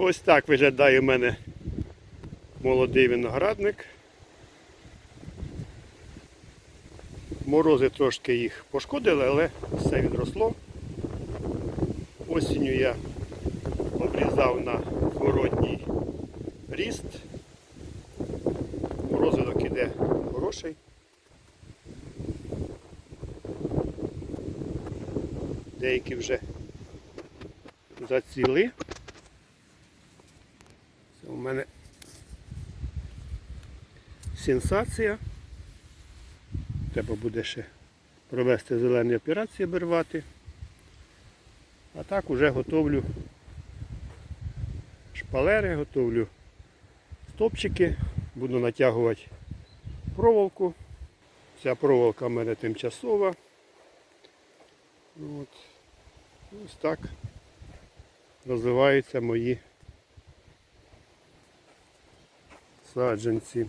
Ось так виглядає у мене молодий виноградник. Морози трошки їх пошкодили, але все відросло. Осінню я обрізав на зворотній ріст. Розвиток іде хороший. Деякі вже заціли. Мене сенсація. Треба буде ще провести зелені операції обірвати. А так уже готовлю шпалери, готовлю стопчики, буду натягувати проволоку. Ця проволока в мене тимчасова. От. Ось так розвиваються мої саджанці.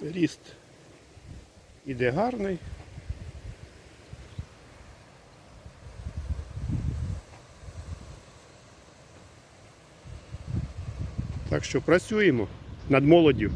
Ріст іде гарний. Так що працюємо над молоддю.